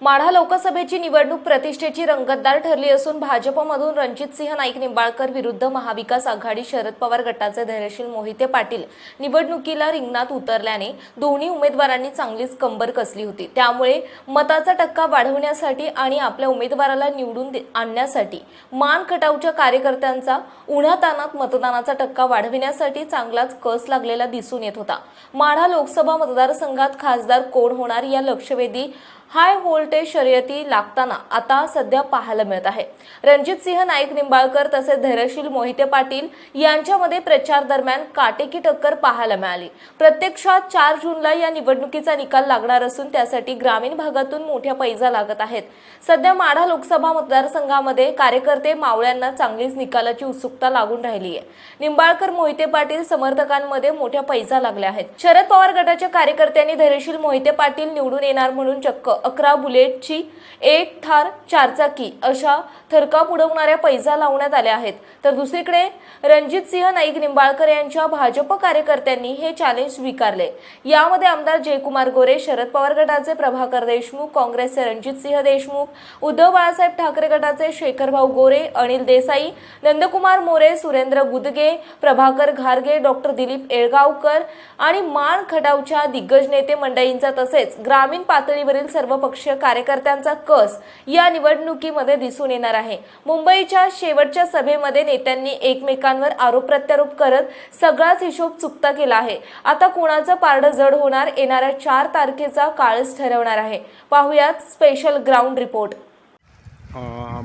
माढा लोकसभेची निवडणूक प्रतिष्ठेची रंगतदार ठरली असून भाजपमधून रणजितसिंह नाईक निंबाळकर विरुद्ध महाविकास आघाडी शरद पवार गटाचे धैर्यशील मोहिते पाटील निवडणुकीला रिंगणात उतरल्याने दोन्ही उमेदवारांनी चांगलीच कंबर कसली होती. त्यामुळे मताचा टक्का वाढवण्यासाठी आणि आपल्या उमेदवाराला निवडून दे- आणण्यासाठी मान खटावच्या कार्यकर्त्यांचा उन्हातानात मतदानाचा टक्का वाढविण्यासाठी चांगलाच कस लागलेला दिसून येत होता. माढा लोकसभा मतदारसंघात खासदार कोण होणार या लक्षवेधी हाय व्होल्टेज शर्यती लागताना आता सध्या पाहायला मिळत आहे. रणजित सिंह नाईक निंबाळकर तसेच धैर्यशील मोहिते पाटील यांच्यामध्ये प्रचार दरम्यान काटेकी टक्कर पाहायला मिळाली. प्रत्यक्षात चार जूनला या निवडणुकीचा निकाल लागणार असून त्यासाठी ग्रामीण भागातून मोठ्या पैजा लागत आहेत. सध्या माढा लोकसभा मतदारसंघामध्ये कार्यकर्ते मावळ्यांना चांगलीच निकालाची उत्सुकता लागून राहिली आहे. निंबाळकर मोहिते पाटील समर्थकांमध्ये मोठ्या पैजा लागल्या आहेत. शरद पवार गटाच्या कार्यकर्त्यांनी धैर्यशील मोहिते पाटील निवडून येणार म्हणून चक्क अकरा बुलेटची एक थार चारचाकी अशा थरकाप उडवणाऱ्या पैजा लावण्यात आल्या आहेत. तर दुसरीकडे रणजित सिंह नाईक निंबाळकर यांच्या भाजप कार्यकर्त्यांनी हे चॅलेंज स्वीकारले. यामध्ये आमदार जयकुमार गोरे शरद पवार गटाचे प्रभाकर देशमुख काँग्रेसचे रणजित सिंह देशमुख उद्धव बाळासाहेब ठाकरे गटाचे शेखरभाऊ गोरे अनिल देसाई नंदकुमार मोरे सुरेंद्र गुदगे प्रभाकर घारगे डॉक्टर दिलीप येळगावकर आणि माण खटावच्या दिग्गज नेते मंडळींचा तसेच ग्रामीण पातळीवरील सर्वपक्षीय कार्यकर्त्यांचा कस या निवडणुकीमध्ये दिसून येणार आहे. मुंबईच्या शेवटच्या सभेमध्ये नेत्यांनी एकमेकांवर आरोप प्रत्यारोप करत सगळाच हिशोब चुकता केला आहे. आता कोणाचं पारडं जड होणार येणाऱ्या चार तारखेचा काळच ठरवणार आहे. पाहुयात स्पेशल ग्राउंड रिपोर्ट.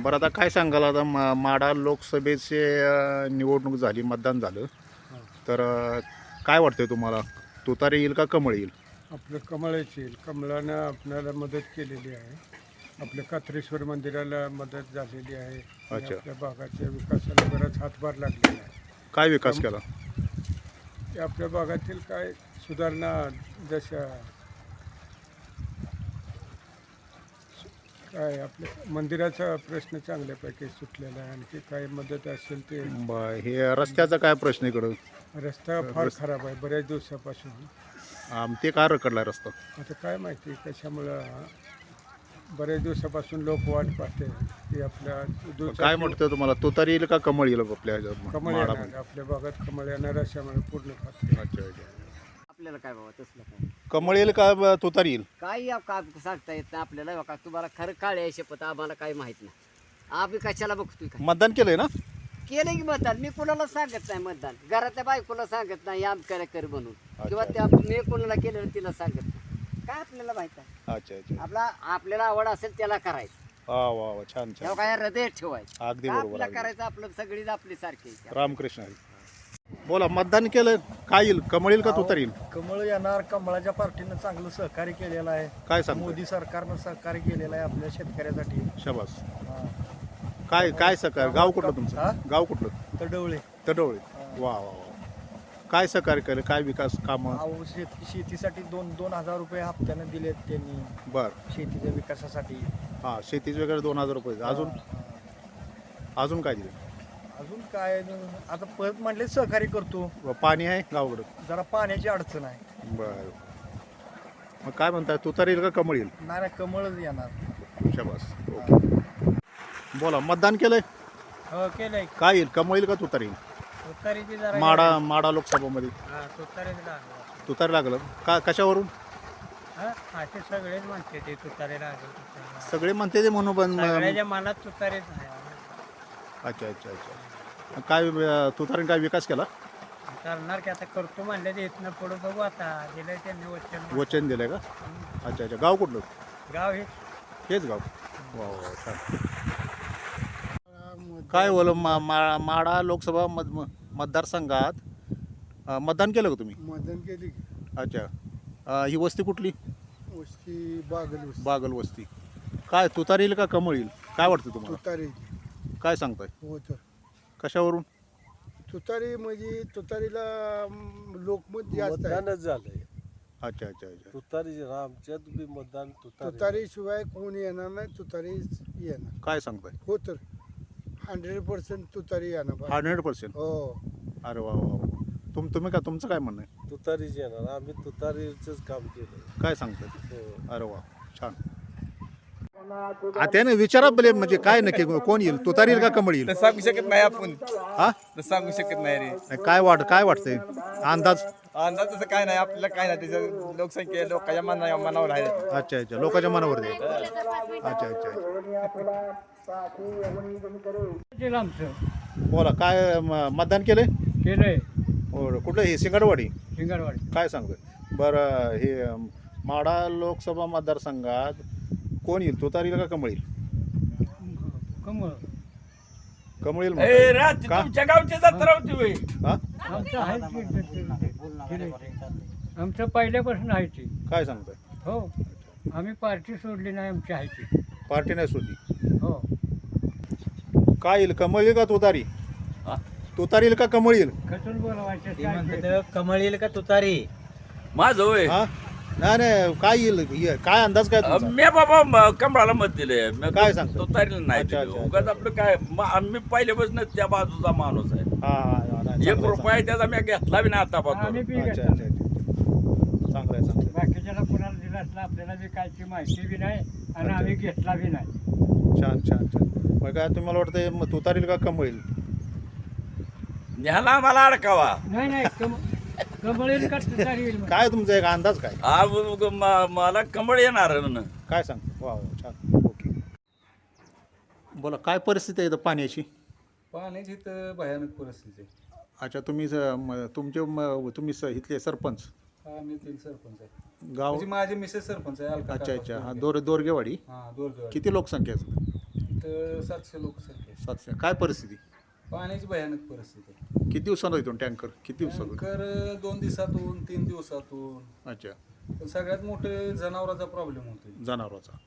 बरं आता काय सांगाल? आता माडा लोकसभेचे निवडणूक झाली मतदान झालं. तर काय वाटतंय तुम्हाला? तुतारी येईल का कमळ येईल? आपलं कमळाची कमळानं आपल्याला मदत केलेली आहे. आपल्या कात्रेश्वर मंदिराला मदत झालेली आहे. आणि अच्छा. आपल्या भागाच्या विकासाला बराच हातभार लागलेला आहे. काय विकास केला? ते आपल्या भागातील काय सुधारणा जशा काय आपल्या मंदिराचा प्रश्न चांगल्यापैकी सुटलेला आहे. आणखी काय मदत असेल ते हे रस्त्याचा काय प्रश्न इकडं? रस्ता फार खराब आहे. बऱ्याच दिवसापासून आम ते का रखडला रस्ता? आता काय माहिती कशामुळं बऱ्याच दिवसापासून लोक वाट पाहते की आपल्या दुचाकी- काय म्हणतोय तुम्हाला? तुतारी येईल का कमळ येईल आपल्या ह्याच्यात? कमळ माडामध्ये? येणार आपल्या भागात कमळ येणार अशामुळे पूर्ण खाते अच्छा अच्छा. आपल्याला काय बाबा तसलं काय? कमळ येईल का ब- तुतारी येईल? काय या का सांगता येत नाही आपल्याला बघा तुम्हाला खरं काळे शपथ आम्हाला काही माहीत नाही. आम्ही कशाला बघतोय काय? मतदान केलंय ना? केलं की मतदान. मी कुणाला सांगत नाही मतदान. घरातल्या बायकोला सांगत नाही आमच्याला कर म्हणून. किंवा. त्या मी कुणाला केलं तिला सांगत नाही. काय आपल्याला माहीत आहे? अच्छा अच्छा. आपला आपल्याला आवड असेल त्याला करायचं. वा वा वा छान तेव्हा छान काय हृदय ठेवायचं. अगदी बरोबर आपल्याला अगदी. करायचं? आपलं सगळीच आपली सारखी. रामकृष्ण हरी. बोला मतदान केलं काय येईल? कमळ येईल का तुतारी येईल? कमळ येणार कमळाच्या पार्टीनं चांगलं सहकार्य केलेलं आहे. काय सांगतो मोदी सरकारनं सहकार्य केलेलं आहे आपल्या शेतकऱ्यासाठी. शबास. हा. काय काय सकाळ गाव कुठलं हा? तुमचं? गाव कुठलं? तडवळे. तडवळे. वा वा वा. काय सहकार्य केलं? काय विकास कामं? अहो, शेत शेतीसाठी दोन दोन हजार रुपये हप्त्यानं दिलेत त्यांनी. बर. शेतीच्या विकासासाठी. हां शेतीचे वगैरे दोन हजार रुपये. अजून. अजून काय दिले? अजून काय? आता परत म्हटले सहकार्य करतो. व पाणी आहे गावाकडं? जरा पाण्याची अडचण आहे. बर. मग काय म्हणताय? तुतारी येईल का? कमळ येईल? नाही नाही, कमळच येणार. शबास. ओके. बोला मतदान केलंय? हो केलंय. काय येईल? कमळ येईल का? तुतारी येईल? तुतारीची जरा माडा माडा लोकसभामध्ये. तुतारीच तुतारी लागलं. का कशावरून? असे सगळेच म्हणते ते तुतारी लागेल सगळे म्हणते ते म्हणून पण मनात तुतारीच आहे. अच्छा अच्छा अच्छा. काय अं, तुतारीने काय विकास केला? करणार की आता करतो म्हणलं ते. इथनं पुढं बघू आता. दिलं त्यांनी वचन वचन दिलंय का? अच्छा अच्छा. गाव कुठलं? गाव हे. हेच गाव. वा वा वा, छान. काय बोल मा मा- माडा लोकसभा मत म- मतदारसंघात अं, मतदान केलं का तुम्ही? मदन केली. की अच्छा. अं, ही वस्ती कुठली? वस्ती बागल वस्ती. बागल वस्ती. काय तुतारी येईल का कमळ येईल? काय वाटतं तुम्हाला? तुतारी. काय सांगताय? हो तर कशावरून? तुतारी म्हणजे तुतारीला अं, लोकमत जास्त आहे मतदानच झालंय. अच्छा अच्छा अच्छा. तुतारी आमच्यात बी मतदान तुतारी. तुतारी शिवाय कोण येणार नाही तुतारी येणार. काय सांगताय? हो तर हंड्रेड पर्सेंट तुतारी येणार. Hundred percent? हो. अरे वा वा वा. तुम तुम्ही का तुमचं काय म्हणणं आहे? तुतारीच येणार. आम्ही तुतारीचंच काम केलं काय सांगतात हो. अरे वा छान. आ, त्याने विचारा बले म्हणजे काय नक्की कोण येईल? तुतारी येईल का कमळ येईल? तर सांगू शकत नाही आपण. हा? तर सांगू शकत नाही रे. नाही, काय वाट काय वाटतंय? अंदाज? अंदाज तसं काय नाही आपल्याला काय नाही त्याचं लोकसंख्या लोकांच्या मना मनावर आहे. अच्छा अच्छा. लोकांच्या मनावर दे अच्छा अच्छा. केलं आमचं. बोला काय म- मतदान केलंय? केलंय. हो कुठलं हे सिंगडवाडी? शिंगारवाडी काय सांगतोय? बरं हे माढा लोकसभा मतदारसंघात कोण येईल? तुतारी येईल का कमळ येईल? कमळ. कमळ येईल म्हणताय. का? तुमच्या गावची जत्रा होती होय. हा? आमचं आहे ते- ते- ते- केलंय. आमचं पहिल्यापासून आहे ते काय सांगतोय? हो. आम्ही पार्टी सोडली नाही आमची आहे ती पार्टी नाही सोडली? काय येईल? कमळ येईल का तुतारी? तुतारी येईल का कमळ येईल? कमळ येईल का तुतारी? माझं होय. हा? नाही नाही काय येईल? ये- काय अंदाज काय तुमचा? मी बाबा म- कमळाला मत दिले काय सांगतो? तो तारीला नाही अच्छा, दिलं. अच्छा, उगाच आपलं काय म- आम्ही पहिल्यापासून त्या बाजूचा माणूस आहे. हा हा, हा नाही, एक चांगलं आहे, रुपया त्याचा मी घेतला बी नाही आम्ही आतापासून बी अच्छा घेतला. अच्छा अच्छा. चांगलं आहे चांगलं आहे. असला आपल्याला बी कायची माहिती बी नाही आणि. आम्ही घेतला बी नाही. छान छान छान. मग काय तुम्हाला वाटतंय मग तुतारी येईल का कमळ येईल ह्याला आम्हाला अडकावा. नाही नाही कम कमळ येईल का येईल काय तुमचा एक अंदाज काय? आ, ब- ब- म- मला कमळ येणार न. काय सांग? वा वा, छान. ओके. बोला काय परिस्थिती आहे इथं पाण्याची? पाण्याची तर भयानक परिस्थिती आहे. अच्छा तुम्ही म- तुमचे म- तुम्ही स- इथले सरपंच? हा मी तीन सरपंच आहे. गाव? म्हणजे माझे मिसेस सरपंच आहे अलका अच्छा अच्छा. हा. दोर दोरगेवाडी? हा दोरगेवाडी. किती लोकसंख्या आहे तर सातशे लोकसंख्या आहे. सातशे. काय परिस्थिती? पाण्याची भयानक परिस्थिती आहे. किती दिवसानं येतो टँकर? किती दिवसातून टँकर दोन दिवसातून तीन दिवसातून. अच्छा. पण सगळ्यात मोठे जनावरांचा प्रॉब्लेम होतो जनावराचा.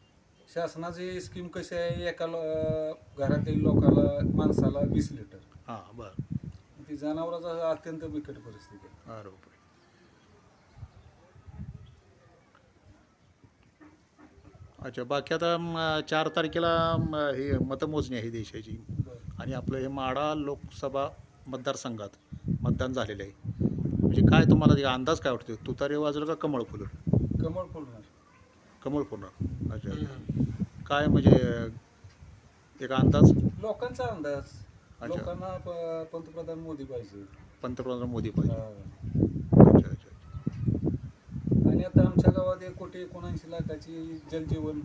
शासनाची स्कीम कशी आहे? एका लो- घरातील लोकाला माणसाला वीस लिटर हां बरं. ती जनावराचा अत्यंत बिकट परिस्थिती आहे. अरे बापरे अच्छा बाकी आता म, चार तारखेला म, हे मतमोजणी आहे देशाची. आणि आपलं हे माढा लोकसभा मतदारसंघात मतदान झालेलं आहे. म्हणजे काय तुम्हाला ते अंदाज काय वाटतो तुतारी वाजलं का कमळ फुलं? कमळ फुलणार कमळ फुलणार अच्छा अच्छा. काय म्हणजे एक अंदाज? लोकांचा अंदाज. अच्छा. लोकांना प- पंतप्रधान मोदी पाहिजे. पंतप्रधान मोदी पाहिजे. हा. आणि आता आमच्या गावात एक कोटी एकोणऐंशी लाखाची जलजीवन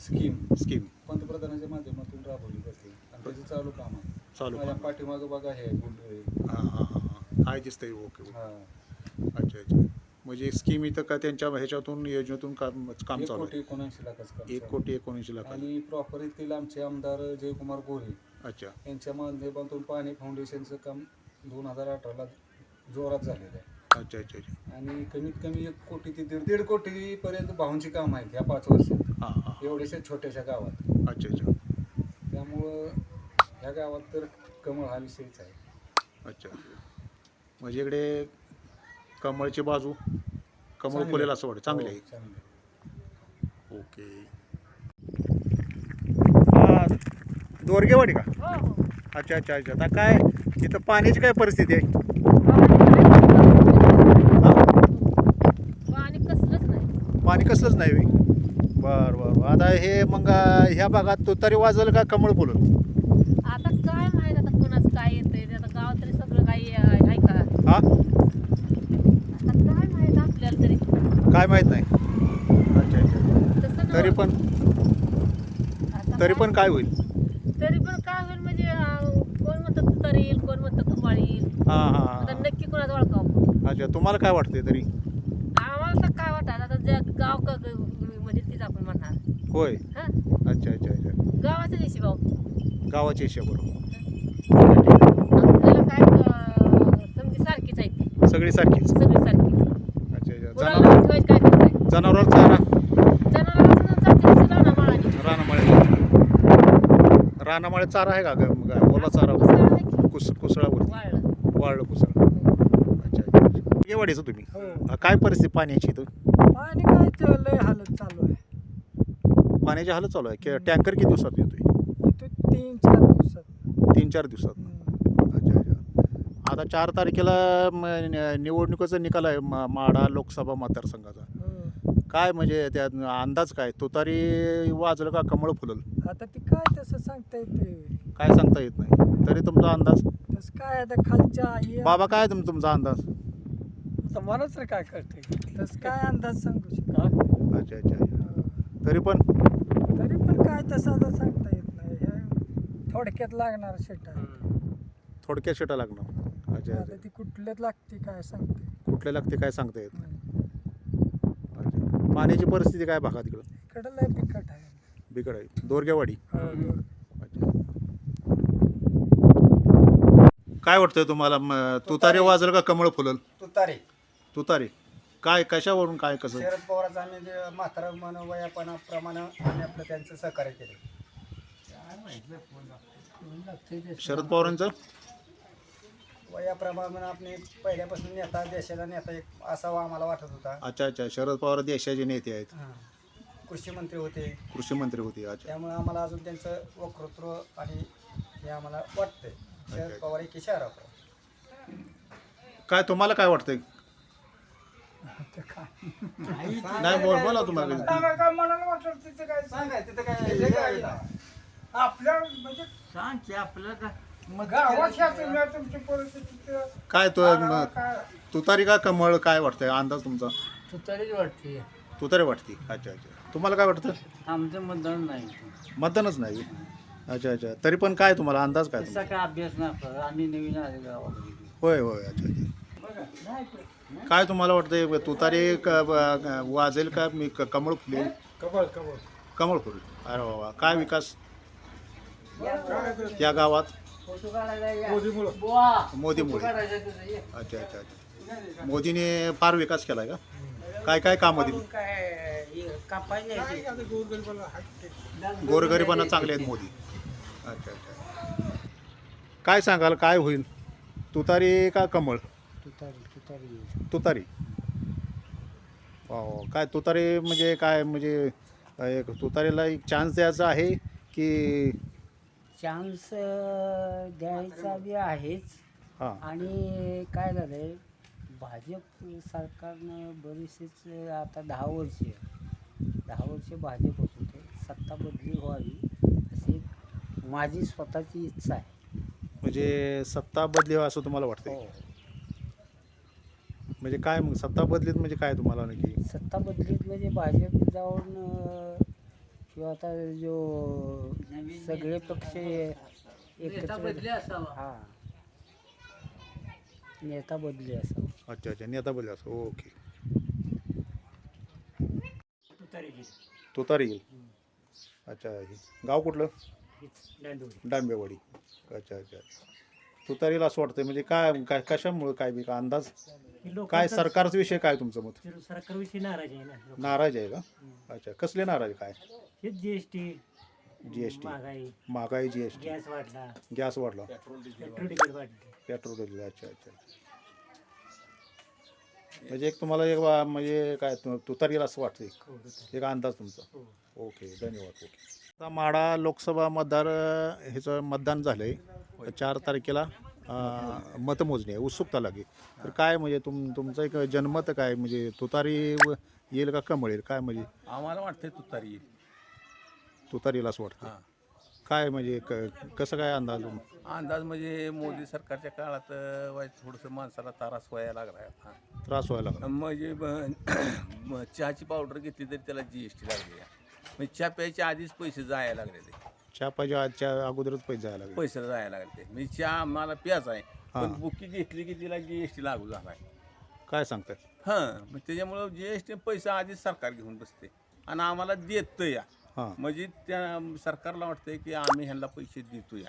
स्कीम स्कीम पंतप्रधानाच्या माध्यमातून राबवली जाते. आणि त्याचं चालू काम आहे. चालू माझ्या. पाठीमागं बघा हे गुंडळे. हां हां हां हां. काय दिसतंय? Okay okay. हा. अच्छा अच्छा. म्हणजे स्कीम इथं का त्यांच्या ह्याच्यातून योजनेतून काम काम एक चालू कोटी आहे एकोणऐंशी लाखाचं काम एक चालू कोटी एकोणऐंशी लाख आहे. आणि प्रॉपर येथील आमचे आमदार जयकुमार गोरे अच्छा. यांच्या माध्यमातून पाणी फाउंडेशनचं काम दोन हजार अठराला जोरात झालेलं आहे. अच्छा अच्छा अच्छा. आणि कमीत कमी एक कोटी ते दीड दीड कोटी पर्यंत भाऊंची काम आहेत ह्या पाच वर्षात. हां हां. एवढ्याशा छोट्याशा गावात. अच्छा अच्छा. त्यामुळं ह्या गावात तर कमळ हा विषयच आहे. अच्छा. म्हणजे इकडे कमळची बाजू कमळ चांगली फुलेल. असं वाटतं. चांगले हो, आहे चांगली आहे. ओके. हा दोरगेवाडी का? अच्छा अच्छा अच्छा. आता काय इथं पाण्याची काय परिस्थिती आहे पाणी कसलंच नाही पाणी कसलंच नाही बे? बरं बरं. आता हे मग ह्या भागात तुतारी वाजल का कमळ फुलल? आता काय माहीत आता कोणाचं काय येतंय ते आता गावात तरी सगळं काही आहे का? हा? आता काय माहीत आपल्याला तरी? काय माहीत नाही. अच्छा अच्छा. तसं तरी. पण आता तरी पण काय होईल? तरी पण काय होईल म्हणजे अं, कोण म्हणतं तुतारी येईल कोण म्हणतं कमाळ येईल? हां हां आता हां नक्की कोणाचं ओळखावं? अच्छा तुम्हाला काय वाटते तरी? आम्हाला तर काय वाटत आता जे गाव क- क- म्हणजे तीच आपण म्हणणार. होय. हा? अच्छा अच्छा अच्छा. गावाचं देशी भाऊ. गावाची इशा बरोबर आपल्याला काय अं, समजी सारखीच आहे ती. सगळी सारखीच. सगळी सारखीच. अच्छा अच्छा. कोणाला जनावर काय करायचं चारा. जनावरांचं जाते तसं लावणार माळाने रानामाळे रानामाळे चारा आहे का ग- ग- ओला चारा. कुस कुसळावरती. वाळलं. वाळलं कुसळ. गेवाडीचं तुम्ही? हो. हा, काय परिस्थिती पाण्याची इथं? पाणी काय ते लय हालत चालू आहे. पाण्याची हालत चालू आहे. की टँकर किती दिवसात येतोय? इथं तीन चार दिवसात. तीन चार दिवसात. हम्म. अच्छा अच्छा. आता चार तारखेला म, न- निवडणुकीचा निकाल आहे मा- माढा लोकसभा मतदारसंघाचा. काय म्हणजे त्यात अंदाज काय? तुतारी वाजलं का कमळ फुलल? आता ती काय तसं सांगता येते काय सांगता येत नाही? तरी तुमचा अंदाज? तसं काय आता खालच्या आई बाबा काय तुम तुमचा अंदाज? आता मलाच रे काय करते तसं काय अंदाज सांगू शकतो अच्छा अच्छा अच्छा. तरी पण? तरी पण काय तसं आता सांगता येत नाही. हे थोडक्यात लागणार शेट आहे. थोडक्यात शेटा लागणार. अच्छा आता अच्छा ती कुठल्यात लागते काय सांगते. कुठल्या लागते काय सांगता येत नाही. अच्छा. पाण्याची परिस्थिती काय भागात इकडं इकडं लय बिकट आहे. बिकड आहे. दोरगेवाडी हो. अच्छा. काय वाटतंय तुम्हाला? म, तुतारी. वाजल का कमळ फुलल? तुतारे. तुतारी. काय कशावरून काय कसं? शरद पवारांचं आम्ही जे म्हातारा वयापणाप्रमाणे आम्ही आपलं त्यांचं सहकार्य केलं. शरद पवारांचं? वयाप्रमाणे आपण पहिल्यापासून नेता देशाला नेता एक असावा आम्हाला वाटत होता. अच्छा अच्छा. शरद पवार देशाचे नेते आहेत. कृषी मंत्री होते. कृषी मंत्री होते अच्छा. त्यामुळे आम्हाला अजून त्यांचं वक्तृत्व आणि हे आम्हाला वाटतंय. शरद पवार एक शहरावर काय तुम्हाला काय वाटतंय? नाही बोल बोला तुम्हाला. काय वाटलं तिथे काय? सांगाय तिथं काय? आपल्या म्हणजे सांग की आपलं का तुम्ही तुमची परिस्थिती काय तो तुतारी का कमळ काय वाटतंय? अंदाज तुमचा? तुतारीच वाटते. तुतारी वाटते. अच्छा अच्छा. तुम्हाला काय वाटतं? आमचं मतदान नाही. मतदानच नाही. अच्छा अच्छा. तरी पण काय तुम्हाला? अंदाज काय तुमचा? काय अभ्यास नाही आम्ही नवीन आले होय होय. अच्छा अच्छा. काय तुम्हाला वाटतंय तुतारी क- ब- वाजेल का मी क- कमळ फुलेल? कमळ फुलेल. अरे वा वा. काय विकास? या गावात? मोदीमुळे अच्छा अच्छा अच्छा. मोदीने फार विकास केलाय का? काय काय कामं दिली? गोरगरिबांना चांगले आहेत मोदी. अच्छा अच्छा. काय सांगाल काय होईल? तुतारी का कमळ? तुतारी. वा वा. काय तुतारी म्हणजे काय? म्हणजे एक तुतारीला एक चान्स द्यायचा आहे की चान्स द्यायचा बी आहेच. हां. आणि काय झालंय भाजप सरकारनं बरेचसेच आता दहा वर्ष दहा वर्ष भाजप होत होते. सत्ता बदली व्हावी अशी माझी स्वतःची इच्छा आहे. म्हणजे सत्ता बदली व्हावी असं तुम्हाला वाटतंय? हो. म्हणजे काय मग? सत्ता बदलीत म्हणजे काय तुम्हाला नक्की सत्ता बदलीत म्हणजे भाजप जाऊन अं, किंवा आता जो सगळे पक्ष एकत्र हा. नेता बदली असावा. अच्छा अच्छा. नेता बदली असं ओके. तुतारी येईल. अच्छा हे गाव कुठलं? डांबेवाडी अच्छा अच्छा. तुतारीला असं वाटतंय. म्हणजे काय काय कशामुळं काय बी? का अंदाज? काय सरकारचा विषय काय तुमचं मत? सरकारविषयी नाराज आहे ना नाराज आहे का? अच्छा कसले नाराज काय? हे जीएसटी जी एस टी महागाई. महागाई जी एस टी गॅस वाढला. गॅस वाढला. पेट्रोल डिझेल वाढले. पेट्रोल डिझेल अच्छा अच्छा म्हणजे एक तुम्हाला एक वा- म्हणजे काय तु- तुतारीला असं वाटतंय? एक अंदाज तुमचा? ओके धन्यवाद ओके. आता माढा लोकसभा मतदार अं, ह्याचं मतदान झालं आहे चार तारखेला मतमोजणी आहे उत्सुकता लागे. तर काय म्हणजे तुम तुमचं एक जनमत काय? म्हणजे तुतारी व- येईल का कमळ येईल? काय म्हणजे? आम्हाला वाटतंय तुतारी येईल. तुतारीला असं वाटतं काय म्हणजे क- कसं काय अंदाज अंदाज म्हणजे मोदी सरकारच्या काळात अं, वाईट थोडंसं माणसाला त्रास व्हायला लागला आता. त्रास व्हायला लागला. म्हणजे ब- म- चहाची पावडर घेतली तरी त्याला जी एस टी लागली. आहे. म्हणजे चहा प्यायच्या आधीच पैसे जायला लागले ते चहा पाहिजे आजच्या अगोदरच पैसे जायला लागले. पैसे जायला लागले. ते म्हणजे चहा आम्हाला प्याच आहे. पण. बुकी घेतली की तिला जी एस टी लागू झाला आहे काय सांगताय हां मग त्याच्यामुळं जी एस टी पैसा आधीच सरकार घेऊन बसते. आणि आम्हाला देतं या. हां. म्हणजे त्या सरकारला वाटतंय की आम्ही ह्यांना पैसे देतो या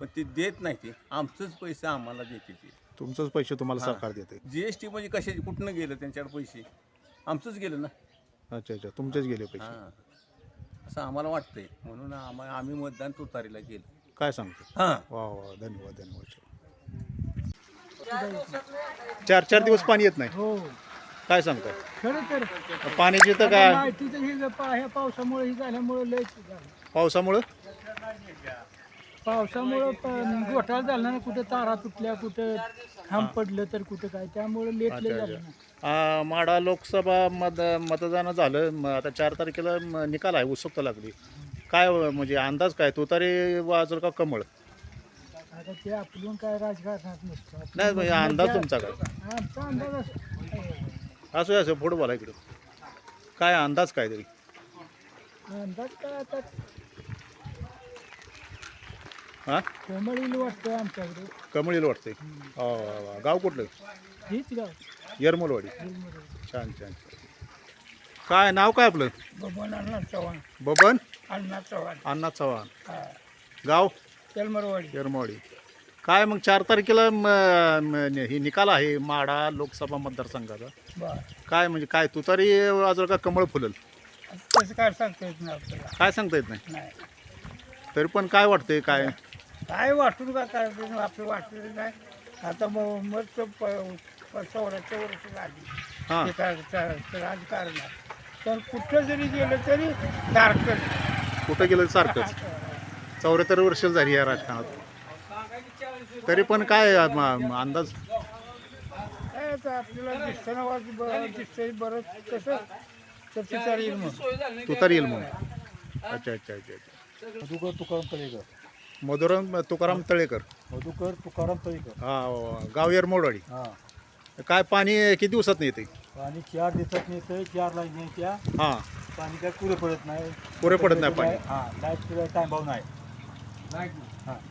पण ते देत नाही ते. आमचंच पैसे आम्हाला देते ते. तुमचंच पैसे तुम्हाला हां. सरकार देते जी एस टी म्हणजे कशाचे? कुठनं गेलं त्यांच्याकडे पैसे? आमचंच गेलं ना. अच्छा अच्छा. तुमचेच गेले पैसे. हां. असं आम्हाला वाटतंय. म्हणून आम्हा आम्ही मतदान तुतारीला केलं काय सांगते? हां. वा वा धन्यवाद धन्यवाद. चार चार दिवस पाणी येत नाही. हो. काय सांगताय? खरं तर पाण्याची तर काय माहितीचं हे जर पा- ह्या पावसामुळे हे झाल्यामुळे लयच झालं. पावसामुळं? पावसामुळं घोटाळा झाला ना कुठे तारा तुटल्या कुठं खांब पडलं तर कुठं काय? त्यामुळं लेट अच्छा लेट झालं ना. आ, माढा लोकसभा मत मतदान झालं. म आता चार तारखेला म निकाल आहे उत्सुकता लागली. काय म्हणजे अंदाज काय? तो तरी वाजल का कमळ? आता ते आपलं काय राजकारणात नसतं. आपलं नाही म्हणजे अंदाज तुमचा काय? आमचा अंदाज असं- असू असं पुढं बोला इकडं. काय अंदाज काय तरी? अंदाज काय आता? हां? येईल वाटतं आमच्याकडे. कमळील वाटतंय. वा, वा, वा. गाव कुठलं? हीच गाव. येरमलवाडी. छान छान छान. काय नाव काय आपलं? बबन अण्णा चव्हाण. बबन? अण्णा चव्हाण. अण्णा चव्हाण. गाव? तेलमरवाडी येरमवाडी काय मग चार तारखेला म, म, ही निकाल आहे माढा लोकसभा मतदारसंघाचा. बर. काय म्हणजे काय तू तरी वाजल का कमळ फुलल? तसं काय सांगता येत नाही आपल्याला. काय सांगता येत नाही? नाही. तरी पण काय वाटतंय काय? काय वाटून का करायचं आपलं वाटलं नाही आता मग चौऱ्याहत्तर वर्ष झाली. हां. राजकारणात. तर कुठं जरी गेलं तरी सारखंच. कुठं गेलं सारखंच. चौऱ्याहत्तर वर्ष झाली या राजकारणात. तरी पण काय अंदाज? काय आता आपल्याला दिसताना दिसतंय बरं कसं तर तिथं येईल मग. तू तर येईल मग. अच्छा अच्छा अच्छा अच्छा. मधुकर तुकाराम तळेकर मधुराम तुकाराम तळेकर. मधुकर तुकाराम तळेकर. हा गाव येरमोडवाडी हां. काय पाणी किती दिवसात येते आणि चार दिवसात येतं चार लाईन त्या हां. पाणी काय पुरे पडत नाही. पुरे पडत नाही पाणी. हां लाइट टाइम भाव नाही.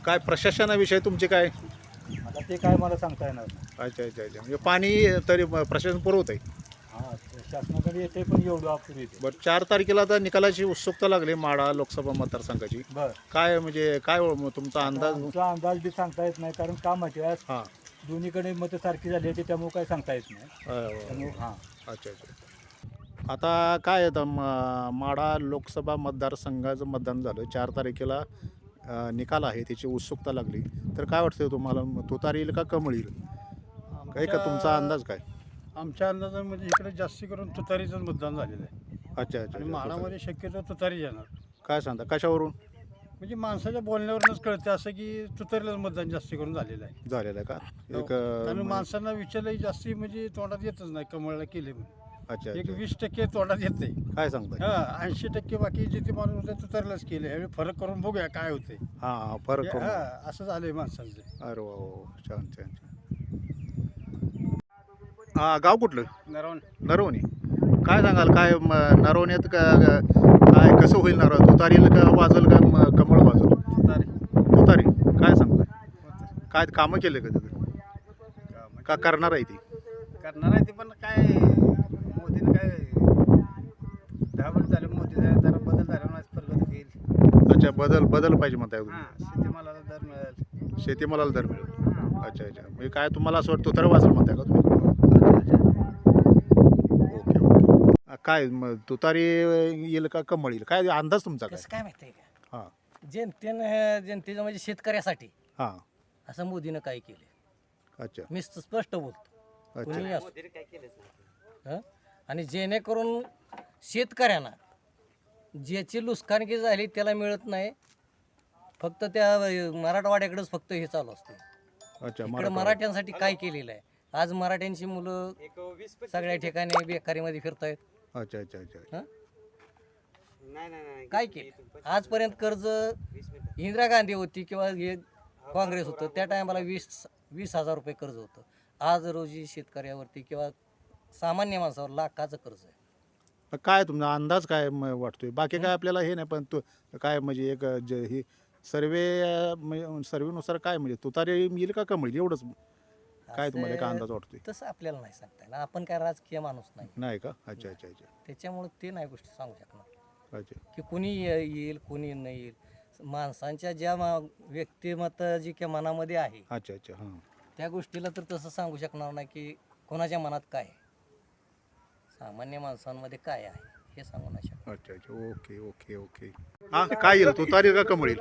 काय प्रशासनाविषयी तुमचे काय? आता ते काय मला सांगता येणार नाही. अच्छा अच्छा अच्छा. म्हणजे पाणी तरी प्रशासन पुरवत आहे हां शासनाकडे येते पण एवढं अपुरे येते बरं चार तारखेला आता निकालाची उत्सुकता लागली माढा लोकसभा मतदारसंघाची. बरं. काय म्हणजे काय ओ- मग तुमचा अंदाज? आमचा अंदाज बी सांगता येत नाही कारण का माहिती आहे? हां. दोन्हीकडे मतं सारखी झाली होती त्यामुळे काय सांगता येत नाही. अं, त्यामुळे हां. अच्छा अच्छा. आता काय आहे आता म- माढा लोकसभा मतदारसंघाचं मतदान झालं. चार तारखेला अं, निकाल आहे त्याची उत्सुकता लागली. तर काय वाटतं तुम्हाला? तुतार येईल का कमळ येईल? काय का तुमचा अंदाज काय? आमच्या अंदाजामध्ये इकडे जास्ती करून तुतारीचंच मतदान झालेलं आहे. अच्छा अच्छा आणि अच्छा म्हाडामध्ये शक्यतो तुतारी येणार काय सांगता कशावरून? म्हणजे माणसाच्या बोलण्यावरूनच कळते असं की तुतारीलाच मतदान जास्ती करून झालेलं आहे. झालेलं आहे का? हो. एक कारण अं, माणसांना विचारलंही जास्ती म्हणजे तोंडात येतच नाही कमळला केले म्हणून. अच्छा एक अच्छा. वीस टक्के तोंडात येते काय सांगताय हा ऐंशी टक्के बाकी जे ते माणूस होते तुतारीलाच केले. ह्यावेळी फरक करून बघूया काय होते हां हां फरक करून. हा असं झालंय माणसांचं. अरे वा वा वा. छान छान छान. हा गाव कुठलं? नरवण. नरवणी. काय सांगाल काय नरवण्यात का काय कसं होईल नरव तुतारील का वाजल का कमळ वाजल? तुतारी. तुतारी. काय सांगताय काय कामं केले का तिथे? का करणार आहे ती? करणार आहे ते पण काय मोदीनं काय दहा वर्ष झाले मोदी जरा बदल झाला ना प्रगती होईल. अच्छा बदल बदल पाहिजे म्हणताय हां शेतीमालाला दर मिळेल. शेतीमालाला दर मिळेल. अच्छा अच्छा. म्हणजे काय तुम्हाला असं वाटतं तुतारी वाजल म्हणताय का तुम्ही अच्छा अच्छा ओके ओके आ, काय मग तुतारी येईल का कमळ येईल? काय अंदाज तुमचा काय? कसं काय माहिती आहे का? हां. जनतेनं जनतेचं म्हणजे शेतकऱ्यासाठी हां. असं मोदीनं काय केले अच्छा. मी स्पष्ट बोलतो. अच्छा. असो. हं? आणि जेणेकरून शेतकऱ्यांना ज्याची लुसकानगी झाली त्याला मिळत नाही फक्त त्या अं, मराठवाड्याकडेच फक्त हे चालू असते. अच्छा इकडे. मराठ्यांसाठी काय केलेलं आहे? आज मराठ्यांची मुलं सगळ्या ठिकाणी बेकारीमध्ये फिरतायत. अच्छा अच्छा अच्छा काय केलं? आजपर्यंत कर्ज इंदिरा गांधी होती किंवा हे काँग्रेस होतं त्या टायमाला वीस वीस हजार रुपये कर्ज होतं. आज रोजी शेतकऱ्यावरती किंवा सामान्य माणसावर लाखाचं कर्ज आहे. मग काय तुमचा अंदाज काय म- वाटतोय? बाकी काय आपल्याला हे नाही पण तू काय म्हणजे एक जे ही सर्वे सर्वेनुसार काय म्हणजे तुतारी येईल का कमळ? एवढंच. काय तुम्हाला एक असं- अंदाज वाटतोय? तसं आपल्याला नाही सांगता येणार. आपण काय राजकीय माणूस नाही. नाही का? अच्छा अच्छा अच्छा. त्याच्यामुळे ते नाही गोष्टी सांगू शकणार. अच्छा. की कुणी ये- येईल कुणी नाही येईल. माणसांच्या ज्या मा- व्यक्तिमत्व जी काही मनामध्ये आहे अच्छा अच्छा हां. त्या गोष्टीला तर तसं सांगू शकणार नाही की कोणाच्या मनात काय आहे. सामान्य माणसांमध्ये काय आहे? हे सांगू नाही शकणार अच्छा अच्छा. Okay okay okay. हां काय येईल? तुतारी का कमळ येईल?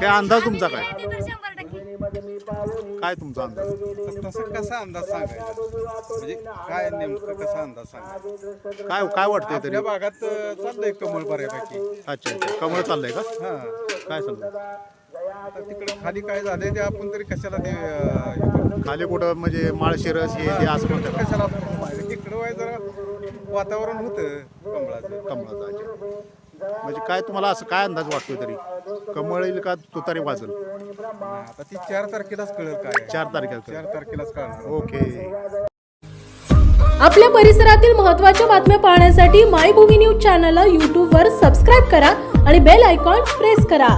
काय अंदाज तुमचा काय? काय तुमचा अंदाज? तसं कसा अंदाज सांगायचा? म्हणजे काय नेमकं कसा अंदाज सांगायचा? काय काय वाटतंय तरी? आपल्या भागात अं, चाललंय कमळ बऱ्यापैकी. अच्छा अच्छा. कमळ चाललंय का? हां. काय सांगता आता तिकडे खाली काय झालंय ते आपण तरी कशाला ते अं, हे करू? खाली कुठं म्हणजे माळशिरस हे ते असं म्हणतात? कशाला आपण वाय जरा वातावरण होतं कमळाचं. म्हणजे काय तुम्हाला असं काय अंदाज वाटतोय तरी? कमळ येईल का तुतारी वाजल? आता ती चार तारखेलाच कळेल काय. आहे. चार तारखेला चार तारखेलाच कळणार. ओके. आपल्या परिसरातील महत्त्वाच्या बातम्या पाहण्यासाठी मायभूमी न्यूज चॅनलला यूट्यूबवर सबस्क्राईब करा आणि बेल आयकॉन प्रेस करा.